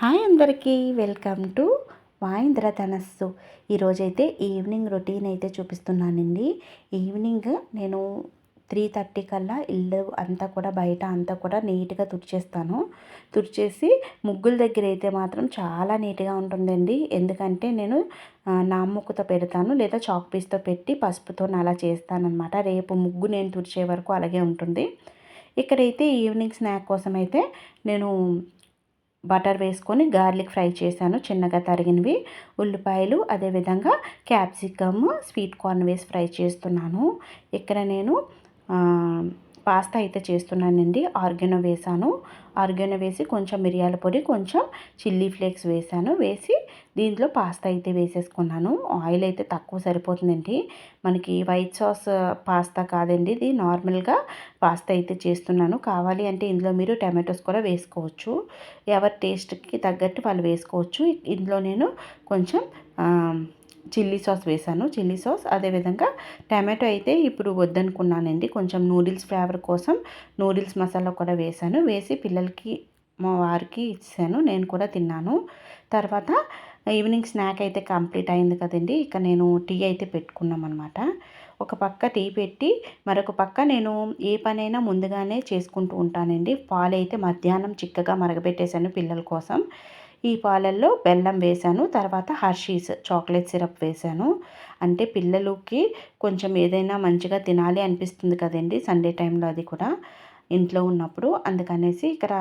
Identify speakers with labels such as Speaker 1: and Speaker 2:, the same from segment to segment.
Speaker 1: Hi అందరికీ welcome to వాయింద్ర ధనస్సు. ఈరోజైతే ఈవినింగ్ రొటీన్ అయితే చూపిస్తున్నానండి. ఈవినింగ్ నేను త్రీ థర్టీ కల్లా ఇల్లు అంతా కూడా బయట అంతా కూడా నీట్గా తుడిచేస్తాను. తుడిచేసి ముగ్గుల దగ్గర అయితే మాత్రం చాలా నీట్గా ఉంటుందండి. ఎందుకంటే నేను నామ్మకుతో పెడతాను లేదా చాక్ పీస్తో పెట్టి పసుపుతో అలా చేస్తానన్నమాట. రేపు ముగ్గు నేను తుడిచే వరకు అలాగే ఉంటుంది. ఇక్కడైతే ఈవినింగ్ స్నాక్ కోసం అయితే నేను బటర్ వేసుకొని గార్లిక్ ఫ్రై చేశాను. చిన్నగా తరిగినవి ఉల్లిపాయలు అదేవిధంగా క్యాప్సికమ్ స్వీట్ కార్న్ వేసి ఫ్రై చేస్తున్నాను. ఇక్కడ నేను పాస్తా అయితే చేస్తున్నానండి. ఆర్గానో వేసాను. ఆర్గానో వేసి కొంచెం మిరియాల పొడి కొంచెం చిల్లీ ఫ్లేక్స్ వేసాను. వేసి దీంట్లో పాస్తా అయితే వేసేసుకున్నాను. ఆయిల్ అయితే తక్కువ సరిపోతుందండి. మనకి వైట్ సాస్ పాస్తా కాదండి. ఇది నార్మల్గా పాస్తా అయితే చేస్తున్నాను. కావాలి అంటే ఇందులో మీరు టమాటోస్ కూడా వేసుకోవచ్చు. ఎవరి టేస్ట్కి తగ్గట్టు వాళ్ళు వేసుకోవచ్చు. ఇందులో నేను కొంచెం చిల్లీ సాస్ వేసాను. చిల్లీ సాస్ అదేవిధంగా టమాటో అయితే ఇప్పుడు వద్దనుకున్నానండి. కొంచెం నూడిల్స్ ఫ్లేవర్ కోసం నూడిల్స్ మసాలా కూడా వేసాను. వేసి పిల్లలకి మా వారికి ఇచ్చాను. నేను కూడా తిన్నాను. తర్వాత ఈవినింగ్ స్నాక్ అయితే కంప్లీట్ అయింది కదండి. ఇక నేను టీ అయితే పెట్టుకున్నాం అనమాట ఒక పక్క టీ పెట్టి మరొక పక్క నేను ఏ పనైనా ముందుగానే చేసుకుంటూ ఉంటానండి. పాలు అయితే మధ్యాహ్నం చిక్కగా మరగబెట్టేశాను పిల్లల కోసం. ఈ పాలల్లో బెల్లం వేశాను తర్వాత హర్షీస్ చాక్లెట్ సిరప్ వేశాను అంటే పిల్లలకి కొంచెం ఏదైనా మంచిగా తినాలి అనిపిస్తుంది కదండి సండే టైంలో అది కూడా ఇంట్లో ఉన్నప్పుడు. అందుకనేసి ఇక్కడ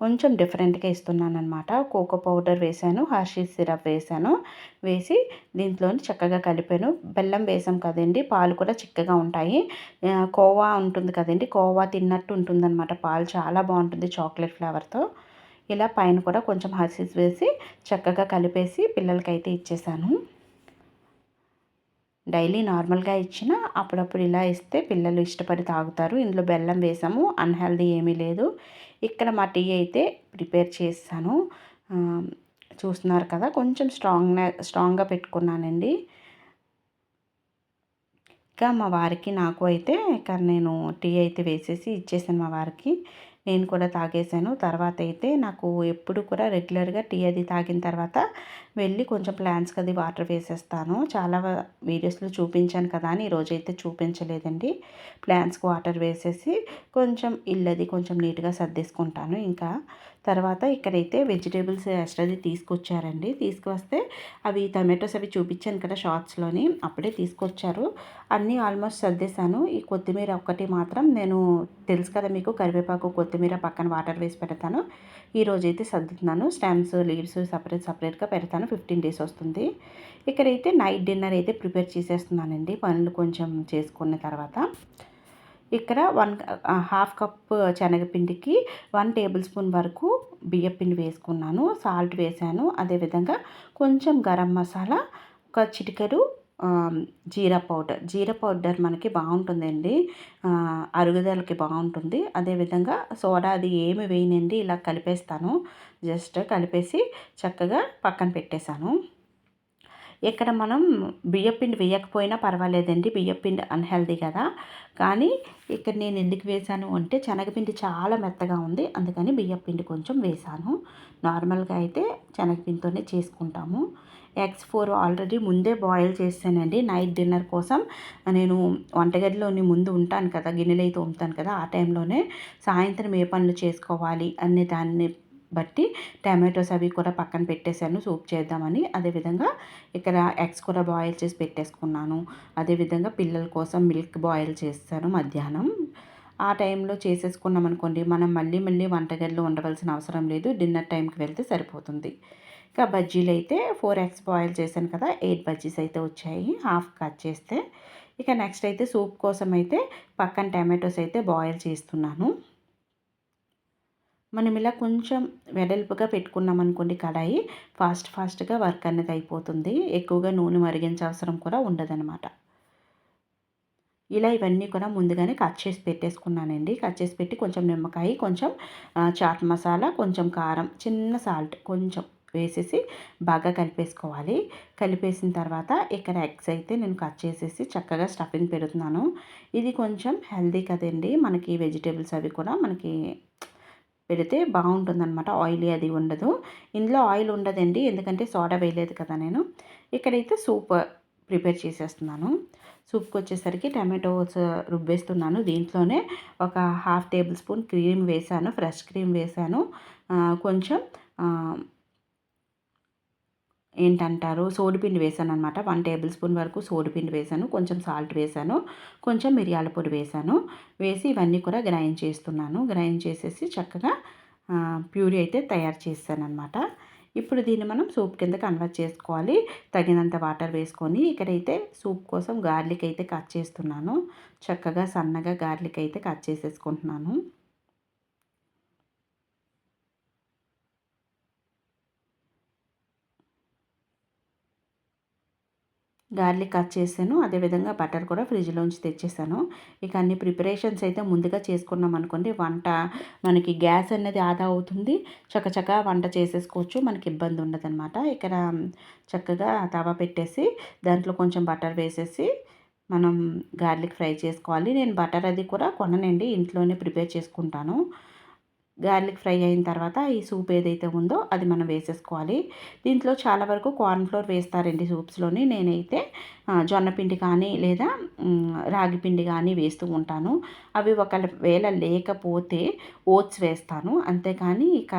Speaker 1: కొంచెం డిఫరెంట్గా ఇస్తున్నాను అనమాట కోకో పౌడర్ వేశాను హర్షీస్ సిరప్ వేసాను. వేసి దీంట్లోని చక్కగా కలిపాను. బెల్లం వేసాం కదండి పాలు కూడా చిక్కగా ఉంటాయి. కోవా ఉంటుంది కదండి కోవా తిన్నట్టు ఉంటుందన్నమాట. పాలు చాలా బాగుంటుంది చాక్లెట్ ఫ్లేవర్తో. ఇలా పైన కూడా కొంచెం హర్సీస్ వేసి చక్కగా కలిపేసి పిల్లలకైతే ఇచ్చేసాను. డైలీ నార్మల్గా ఇచ్చిన అప్పుడప్పుడు ఇలా ఇస్తే పిల్లలు ఇష్టపడి తాగుతారు. ఇందులో బెల్లం వేసాము అన్హెల్దీ ఏమీ లేదు. ఇక్కడ మా టీ అయితే ప్రిపేర్ చేస్తాను చూస్తున్నారు కదా కొంచెం స్ట్రాంగ్ స్ట్రాంగ్గా పెట్టుకున్నానండి. ఇంకా మా వారికి నాకు అయితే ఇక్కడ నేను టీ అయితే వేసేసి ఇచ్చేసాను మా వారికి. నేను కూడా తాగేశాను. తర్వాత అయితే నాకు ఎప్పుడు కూడా రెగ్యులర్గా టీ అది తాగిన తర్వాత వెళ్ళి కొంచెం ప్లాంట్స్కి అది వాటర్ వేసేస్తాను. చాలా వీడియోస్లో చూపించాను కదా అని ఈరోజైతే చూపించలేదండి. ప్లాంట్స్కి వాటర్ వేసేసి కొంచెం ఇల్లది కొంచెం నీట్గా సర్దేసుకుంటాను ఇంకా. తర్వాత ఇక్కడైతే వెజిటేబుల్స్ ఎక్స్ట్రాది తీసుకొచ్చారండి. తీసుకొస్తే అవి టమాటోస్ అవి చూపించాను కదా షార్ట్స్లోని అప్పుడే తీసుకొచ్చారు. అన్నీ ఆల్మోస్ట్ సర్దేశాను. ఈ కొత్తిమీర ఒక్కటి మాత్రం నేను తెలుసు కదా మీకు కరివేపాకు కొత్తిమీర పక్కన వాటర్ వేసి పెడతాను. ఈరోజు అయితే సర్దుతున్నాను. స్టాంప్స్ లీవ్స్ సపరేట్ సపరేట్గా పెడతాను. ఫిఫ్టీన్ డేస్ వస్తుంది. ఇక్కడైతే నైట్ డిన్నర్ అయితే ప్రిపేర్ చేసేస్తున్నానండి. పనులు కొంచెం చేసుకున్న తర్వాత. ఇక్కడ వన్ హాఫ్ కప్ శనగపిండికి వన్ టేబుల్ స్పూన్ వరకు బియ్యపిండి వేసుకున్నాను. సాల్ట్ వేసాను అదేవిధంగా కొంచెం గరం మసాలా ఒక చిటికెడు జీరా పౌడర్. జీరా పౌడర్ మనకి బాగుంటుందండి. అరుగుదలకి బాగుంటుంది. అదేవిధంగా సోడా అది ఏమి వేయనండి ఇలా కలిపేస్తాను. జస్ట్ కలిపేసి చక్కగా పక్కన పెట్టేశాను. ఇక్కడ మనం బియ్యపిండి వేయకపోయినా పర్వాలేదండి. బియ్యపిండి అన్హెల్దీ కదా. కానీ ఇక్కడ నేను ఎందుకు వేసాను అంటే శనగపిండి చాలా మెత్తగా ఉంది. అందుకని బియ్యపిండి కొంచెం వేసాను నార్మల్గా అయితే శనగపిండితోనే చేసుకుంటాము. ఎగ్స్ ఫోర్ ఆల్రెడీ ముందే బాయిల్ చేశానండి నైట్ డిన్నర్ కోసం నేను వంటగదిలోని ముందు ఉంటాను కదా గిన్నెలు అయితే ఉంటాను కదా ఆ టైంలోనే సాయంత్రం ఏ పనులు చేసుకోవాలి అనే దాన్ని బట్టి టమాటోస్ అవి కూడా పక్కన పెట్టేశాను సూప్ చేద్దామని. అదేవిధంగా ఇక్కడ ఎగ్స్ కూడా బాయిల్ చేసి పెట్టేసుకున్నాను. అదేవిధంగా పిల్లల కోసం మిల్క్ బాయిల్ చేస్తాను మధ్యాహ్నం. ఆ టైంలో చేసేసుకున్నాం అనుకోండి మనం మళ్ళీ మళ్ళీ వంటగదిలో ఉండవలసిన అవసరం లేదు. డిన్నర్ టైంకి వెళ్తే సరిపోతుంది. ఇంకా బజ్జీలు అయితే ఫోర్ ఎగ్స్ బాయిల్ చేశాను కదా ఎయిట్ బజ్జీస్ అయితే వచ్చాయి హాఫ్ కట్ చేస్తే. ఇక నెక్స్ట్ అయితే సూప్ కోసం అయితే పక్కన టమాటోస్ అయితే బాయిల్ చేస్తున్నాను. మనం ఇలా కొంచెం వెడల్పుగా పెట్టుకున్నాం అనుకోండి కడాయి ఫాస్ట్ ఫాస్ట్గా వర్క్ అనేది అయిపోతుంది. ఎక్కువగా నూనె మరిగించే అవసరం కూడా ఉండదనమాట ఇలా ఇవన్నీ కూడా ముందుగానే కట్ చేసి పెట్టేసుకున్నానండి. కట్ చేసి పెట్టి కొంచెం నిమ్మకాయ కొంచెం చాట్ మసాలా కొంచెం కారం చిన్న సాల్ట్ కొంచెం వేసేసి బాగా కలిపేసుకోవాలి. కలిపేసిన తర్వాత ఇక్కడ ఎగ్స్ అయితే నేను కట్ చేసేసి చక్కగా స్టఫింగ్ పెడుతున్నాను. ఇది కొంచెం హెల్దీ కదండి. మనకి వెజిటేబుల్స్ అవి కూడా మనకి పెడితే బాగుంటుందన్నమాట. ఆయిలీ అది ఉండదు. ఇందులో ఆయిల్ ఉండదండి. ఎందుకంటే సోడా వేయలేదు కదా నేను. ఇక్కడైతే సూప్ ప్రిపేర్ చేసేస్తున్నాను. సూప్కి వచ్చేసరికి టమాటోస్ రుబ్బేస్తున్నాను. దీంట్లోనే ఒక హాఫ్ టేబుల్ స్పూన్ క్రీమ్ వేసాను ఫ్రెష్ క్రీమ్ వేసాను కొంచెం ఏంటంటారు? సోడిపిండి వేసాను అనమాట వన్ టేబుల్ స్పూన్ వరకు సోడిపిండి వేసాను. కొంచెం సాల్ట్ వేసాను. కొంచెం మిరియాల పొడి వేసాను. వేసి ఇవన్నీ కూడా గ్రైండ్ చేస్తున్నాను. గ్రైండ్ చేసేసి చక్కగా ప్యూరీ అయితే తయారు చేస్తాను అనమాట ఇప్పుడు దీన్ని మనం సూప్ కింద కన్వర్ట్ చేసుకోవాలి. తగినంత వాటర్ వేసుకొని ఇక్కడైతే సూప్ కోసం గార్లిక్ అయితే కట్ చేస్తున్నాను. చక్కగా సన్నగా గార్లిక్ అయితే కట్ చేసేసుకుంటున్నాను. గార్లిక్ కట్ చేశాను. అదేవిధంగా బటర్ కూడా ఫ్రిడ్జ్లోంచి తెచ్చేసాను. ఇక అన్ని ప్రిపరేషన్స్ అయితే ముందుగా చేసుకున్నాం అనుకోండి. వంట మనకి గ్యాస్ అనేది ఆదా అవుతుంది. చక్కచక్క వంట చేసేసుకోవచ్చు. మనకి ఇబ్బంది ఉండదన్నమాట. ఇక్కడ చక్కగా తవా పెట్టేసి దాంట్లో కొంచెం బటర్ వేసేసి మనం గార్లిక్ ఫ్రై చేసుకోవాలి. నేను బటర్ అది కూడా కొననండి. ఇంట్లోనే ప్రిపేర్ చేసుకుంటాను. గార్లిక్ ఫ్రై అయిన తర్వాత ఈ సూప్ ఏదైతే ఉందో అది మనం వేసేసుకోవాలి. దీంట్లో చాలా వరకు కార్న్ఫ్లోర్ వేస్తారండి సూప్స్లోని. నేనైతే జొన్నపిండి కానీ లేదా రాగి పిండి కానీ వేస్తూ ఉంటాను. అవి ఒకవేళ లేకపోతే ఓట్స్ వేస్తాను. అంతేకాని ఇక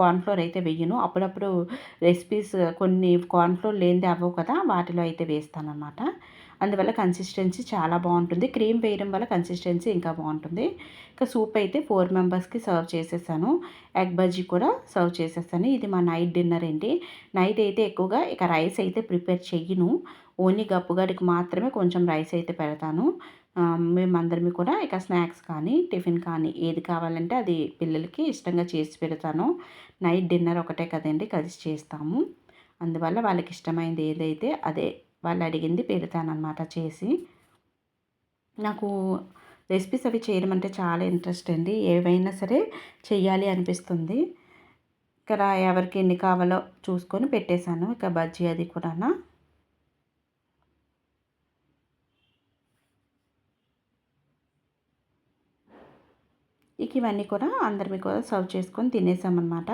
Speaker 1: కార్న్ఫ్లోర్ అయితే వెయ్యను అప్పుడప్పుడు రెసిపీస్ కొన్ని కార్న్ఫ్లోర్ లేనిది అవ్వవు కదా వాటిలో అయితే వేస్తాను అనమాట అందువల్ల కన్సిస్టెన్సీ చాలా బాగుంటుంది. క్రీమ్ వేయడం వల్ల కన్సిస్టెన్సీ ఇంకా బాగుంటుంది. ఇంకా సూప్ అయితే ఫోర్ మెంబర్స్కి సర్వ్ చేసేసాను. ఎగ్ బజ్జీ కూడా సర్వ్ చేసేసాను. ఇది మా నైట్ డిన్నర్ అండి. నైట్ అయితే ఎక్కువగా ఇక రైస్ అయితే ప్రిపేర్ చెయ్యను. ఓన్లీ గప్పుగడికి మాత్రమే కొంచెం రైస్ అయితే పెడతాను. మేమందరిమి కూడా ఇక స్నాక్స్ కానీ టిఫిన్ కానీ ఏది కావాలంటే అది పిల్లలకి ఇష్టంగా చేసి పెడతాను. నైట్ డిన్నర్ ఒకటే కదండి కలిసి చేస్తాము. అందువల్ల వాళ్ళకి ఇష్టమైనది ఏదైతే అదే వాళ్ళు అడిగింది పెడతానమాట చేసి. నాకు రెసిపీస్ అవి చేయడం అంటే చాలా ఇంట్రెస్ట్ అండి. ఏవైనా సరే చెయ్యాలి అనిపిస్తుంది. ఇక్కడ ఎవరికి ఎన్ని కావాలో చూసుకొని పెట్టేశాను. ఇక బజ్జీ అది కూడా ఇక ఇవన్నీ కూడా అందరివి కూడా సర్వ్ చేసుకొని తినేసామన్నమాట.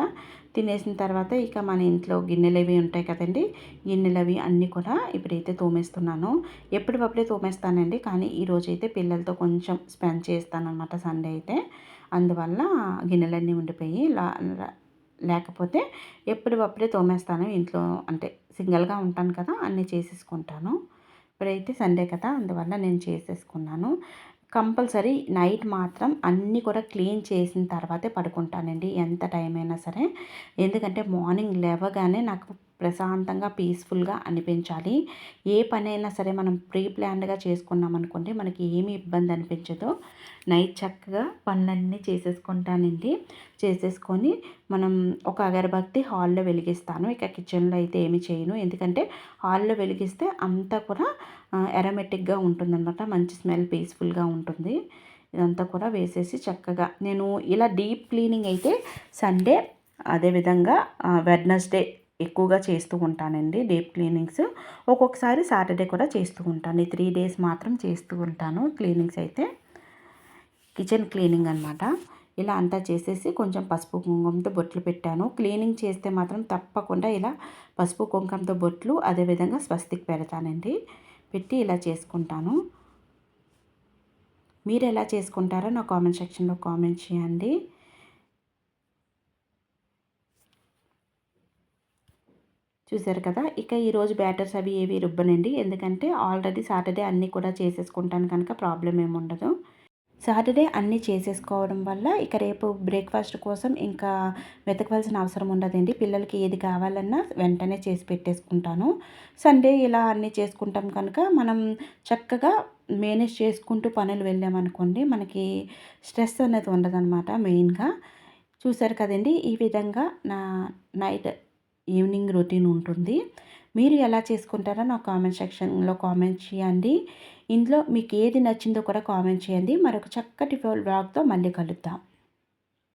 Speaker 1: తినేసిన తర్వాత ఇక మన ఇంట్లో గిన్నెలు అవి ఉంటాయి కదండి గిన్నెలు అవి అన్నీ కూడా ఇప్పుడైతే తోమేస్తున్నాను. ఎప్పటికప్పుడే తోమేస్తానండి కానీ ఈరోజు అయితే పిల్లలతో కొంచెం స్పెండ్ చేస్తానమాట సండే అయితే. అందువల్ల గిన్నెలన్నీ ఉండిపోయి లేకపోతే ఎప్పటికప్పుడే తోమేస్తాను ఇంట్లో అంటే సింగిల్గా ఉంటాను కదా అన్నీ చేసేసుకుంటాను. ఇప్పుడైతే సండే కదా అందువల్ల నేను చేసేసుకున్నాను. కంపల్సరీ నైట్ మాత్రం అన్నీ కూడా క్లీన్ చేసిన తర్వాతే పడుకుంటానండి ఎంత టైం అయినా సరే. ఎందుకంటే మార్నింగ్ లేవగానే నాకు ప్రశాంతంగా పీస్ఫుల్గా అనిపించాలి. ఏ పనైనా సరే మనం ప్రీ ప్లాన్డ్గా చేసుకున్నాం అనుకోండి మనకి ఏమి ఇబ్బంది అనిపించదు. నైట్ చక్కగా పనులన్నీ చేసేసుకుంటానండి. చేసేసుకొని మనం ఒక అగరబత్తి హాల్లో వెలిగిస్తాను. ఇక కిచెన్లో అయితే ఏమి చేయను. ఎందుకంటే హాల్లో వెలిగిస్తే అంతా కూడా ఎరమెటిక్గా ఉంటుందన్నమాట. మంచి స్మెల్ పీస్ఫుల్గా ఉంటుంది. ఇదంతా కూడా వేసేసి చక్కగా నేను ఇలా డీప్ క్లీనింగ్ అయితే సండే అదేవిధంగా వెడ్నెస్డే ఎక్కువగా చేస్తూ ఉంటానండి. డీప్ క్లీనింగ్స్ ఒక్కొక్కసారి సాటర్డే కూడా చేస్తూ ఉంటాను. ఈ త్రీ డేస్ మాత్రం చేస్తూ ఉంటాను. క్లీనింగ్స్ అయితే కిచెన్ క్లీనింగ్ అనమాట ఇలా అంతా చేసేసి కొంచెం పసుపు కుంకుమతో బొట్లు పెట్టాను. క్లీనింగ్ చేస్తే మాత్రం తప్పకుండా ఇలా పసుపు కుంకుమతో బొట్లు అదేవిధంగా స్వస్తికి పెడతానండి. పెట్టి ఇలా చేసుకుంటాను. మీరు ఎలా చేసుకుంటారో నా కామెంట్ సెక్షన్లో కామెంట్ చేయండి. చూసారు కదా? ఇక ఈరోజు బ్యాటర్స్ అవి ఏవి రుబ్బనండి. ఎందుకంటే ఆల్రెడీ సాటర్డే అన్నీ కూడా చేసేసుకుంటాను కనుక ప్రాబ్లం ఏమి ఉండదు. సాటర్డే అన్నీ చేసేసుకోవడం వల్ల ఇక రేపు బ్రేక్ఫాస్ట్ కోసం ఇంకా వెతకవలసిన అవసరం ఉండదండి. పిల్లలకి ఏది కావాలన్నా వెంటనే చేసి పెట్టేసుకుంటాను. సండే ఇలా అన్నీ చేసుకుంటాం కనుక మనం చక్కగా మేనేజ్ చేసుకుంటూ పనులు వెళ్ళామనుకోండి మనకి స్ట్రెస్ అనేది ఉండదన్నమాట మెయిన్గా. చూసారు కదండి? ఈ విధంగా నా నైట్ ఈవినింగ్ రొటీన్ ఉంటుంది. మీరు ఎలా చేసుకుంటారో నా కామెంట్ సెక్షన్లో కామెంట్ చేయండి. ఇందులో మీకు ఏది నచ్చిందో కూడా కామెంట్ చేయండి. మరొక చక్కటి బ్లాగ్తో మళ్ళీ కలుద్దాం.